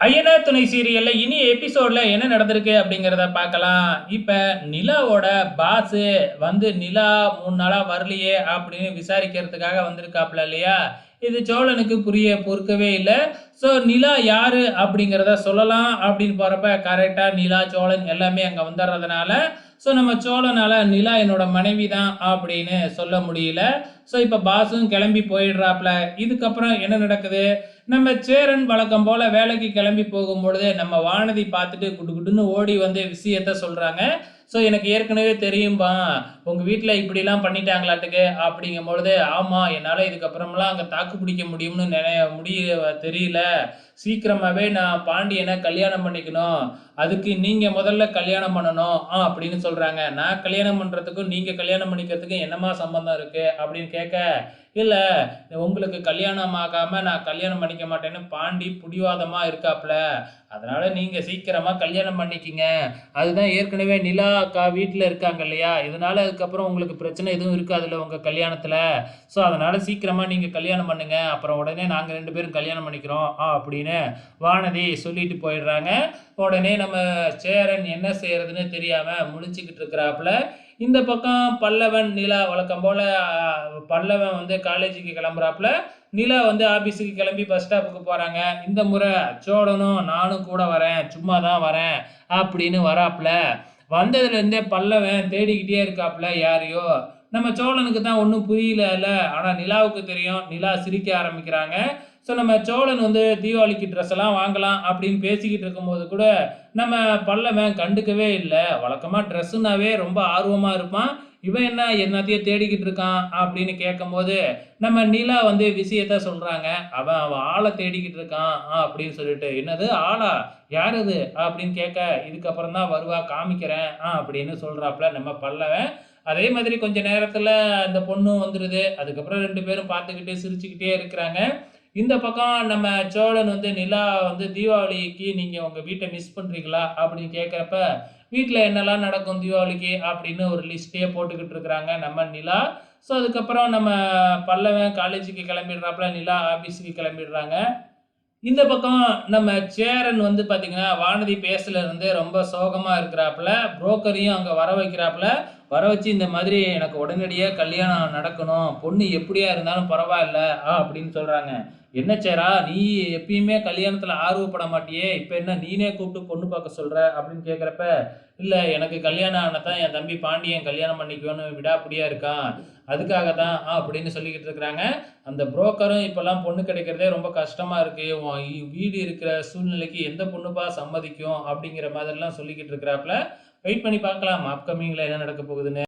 ஐயனா துணை சீரியல்ல இனி எபிசோட்ல என்ன நடந்திருக்கு அப்படிங்கிறத பார்க்கலாம். இப்ப நிலாவோட பாஸ் வந்து நிலா மூணு நாளா வரலையே அப்படின்னு விசாரிக்கிறதுக்காக வந்திருக்காப்ல இல்லையா? இது சோழனுக்கு புரிய பொறுக்கவே இல்லை. ஸோ நிலா யாரு அப்படிங்கிறத சொல்லலாம் அப்படின்னு போறப்ப கரெக்டா நிலா சோழன் எல்லாமே அங்க வந்துடுறதுனால ஸோ நம்ம சோழனால நிலா என்னோட மனைவி தான் அப்படின்னு சொல்ல முடியல. ஸோ இப்போ பாஸும் கிளம்பி போயிடுறாப்புல இதுக்கப்புறம் என்ன நடக்குது? நம்ம சேரன் வழக்கம் போல் வேலைக்கு கிளம்பி போகும்பொழுது நம்ம வானதி பார்த்துட்டு குட்டு குட்டுன்னு ஓடி வந்து விஷயத்த சொல்கிறாங்க ஸோ எனக்கு ஏற்கனவே தெரியும்பா. உங்கள் வீட்டில் இப்படிலாம் பண்ணிட்டாங்களாட்டுக்கு அப்படிங்கும் பொழுது ஆமாம் என்னால் இதுக்கப்புறமெல்லாம் அங்கே தாக்கு பிடிக்க முடியும்னு நினைய முடிய தெரியல. சீக்கிரமாகவே நான் பாண்டியனை கல்யாணம் பண்ணிக்கணும். அதுக்கு நீங்கள் முதல்ல கல்யாணம் பண்ணணும். ஆ அப்படின்னு சொல்கிறாங்க நான் கல்யாணம் பண்ணுறதுக்கும் நீங்கள் கல்யாணம் பண்ணிக்கிறதுக்கும் என்னமா சம்பந்தம் இருக்குது அப்படின்னு கேட்க இல்லை உங்களுக்கு கல்யாணம் ஆகாமல் நான் கல்யாணம் பண்ணிக்க மாட்டேன்னு பாண்டி புடிவாதமாக இருக்காப்ல. அதனால் நீங்கள் சீக்கிரமாக கல்யாணம் பண்ணிக்கிங்க. அதுதான் ஏற்கனவே நிலா அக்கா வீட்டில் இருக்காங்க இல்லையா? இதனால் அதுக்கப்புறம் உங்களுக்கு பிரச்சனை எதுவும் இருக்காதுல்ல உங்கள் கல்யாணத்தில். ஸோ அதனால் சீக்கிரமாக நீங்கள் கல்யாணம் பண்ணுங்கள் அப்புறம் உடனே நாங்கள் ரெண்டு பேரும் கல்யாணம் பண்ணிக்கிறோம். ஆ அப்படின்னு வானதி சொல்லிட்டு போயிடுறாங்க. உடனே நம்ம சேரன் என்ன செய்யறதுன்னு தெரியாமல் முடிச்சுக்கிட்டு இருக்கிறாப்புல இந்த பக்கம் பல்லவன் நிலா வழக்கம் போல் பல்லவன் வந்து காலேஜுக்கு கிளம்புறாப்புல. நிலா வந்து ஆஃபீஸுக்கு கிளம்பி பஸ் ஸ்டாப்புக்கு போகிறாங்க இந்த முறை சோழனும் நானும் கூட வரேன் சும்மா தான் வரேன் அப்படின்னு வராப்புல. வந்ததுலேருந்தே பல்லவன் தேடிக்கிட்டே இருக்காப்புல யாரையோ. நம்ம சோழனுக்கு தான் ஒன்றும் புரியல ஆனால் நிலாவுக்கு தெரியும் நிலா சிரிக்க ஆரம்பிக்கிறாங்க. ஸோ நம்ம சோழன் வந்து தீபாவளிக்கு ட்ரெஸ் எல்லாம் வாங்கலாம் அப்படின்னு பேசிக்கிட்டு இருக்கும்போது கூட நம்ம பல்லவன் கண்டுக்கவே இல்லை. வழக்கமாக ட்ரெஸ்ஸுனாவே ரொம்ப ஆர்வமாக இருப்பான். இவன் என்ன என்னத்தையே தேடிக்கிட்டு இருக்கான் அப்படின்னு கேட்கும்போது நம்ம நிலா வந்து விஷயத்த சொல்கிறாங்க அவன் அவன் ஆளை தேடிக்கிட்டு இருக்கான் ஆ, அப்படின்னு சொல்லிட்டு. என்னது? ஆளா? யார் அது? அப்படின்னு கேட்க இதுக்கப்புறம் தான் வருவா காமிக்கிறேன் ஆ அப்படின்னு சொல்கிறாப்புல நம்ம பல்லவன். அதே மாதிரி கொஞ்சம் நேரத்தில் அந்த பொண்ணும் வந்துடுது அதுக்கப்புறம் ரெண்டு பேரும் பார்த்துக்கிட்டே சிரிச்சுக்கிட்டே இருக்கிறாங்க. இந்த பக்கம் நம்ம சோழன் வந்து நிலா வந்து தீபாவளிக்கு நீங்கள் உங்கள் வீட்டை மிஸ் பண்ணுறீங்களா அப்படின்னு கேட்குறப்ப வீட்டில் என்னெல்லாம் நடக்கும் தீபாவளிக்கு அப்படின்னு ஒரு லிஸ்ட்டே போட்டுக்கிட்டு இருக்கிறாங்க நம்ம நிலா. ஸோ அதுக்கப்புறம் நம்ம பல்லவன் காலேஜுக்கு கிளம்பிடுறாப்புல நிலா ஆஃபீஸுக்கு கிளம்பிடுறாங்க. இந்த பக்கம் நம்ம சேரன் வந்து பார்த்தீங்கன்னா வானதி பேசல இருந்து ரொம்ப சோகமாக இருக்கிறாப்புல புரோக்கரையும் அங்கே வர வைக்கிறாப்புல. வர வச்சு இந்த மாதிரி எனக்கு உடனடியாக கல்யாணம் நடக்கணும் பொண்ணு எப்படியா இருந்தாலும் பரவாயில்ல ஆ அப்படின்னு சொல்கிறாங்க என்ன சேரா நீ எப்பயுமே கல்யாணத்தில் ஆர்வப்பட மாட்டியே இப்போ என்ன நீனே கூப்பிட்டு பொண்ணு பார்க்க சொல்கிற அப்படின்னு கேட்குறப்ப இல்லை எனக்கு கல்யாணம் ஆனதான் என் தம்பி பாண்டியன் கல்யாணம் பண்ணிக்கணும்னு விடாப்பிடியாக இருக்கான். அதுக்காக தான் ஆ அப்படின்னு சொல்லிக்கிட்டு இருக்கிறாங்க. அந்த புரோக்கரும் இப்போல்லாம் பொண்ணு கிடைக்கிறதே ரொம்ப கஷ்டமாக இருக்குது வீடு இருக்கிற சூழ்நிலைக்கு எந்த பொண்ணுப்பா சம்மதிக்கும் அப்படிங்கிற மாதிரிலாம் சொல்லிக்கிட்டு இருக்கிறாப்புல. வெயிட் பண்ணி பார்க்கலாம். அப்கமிங்கில் என்ன நடக்க போகுதுன்னு.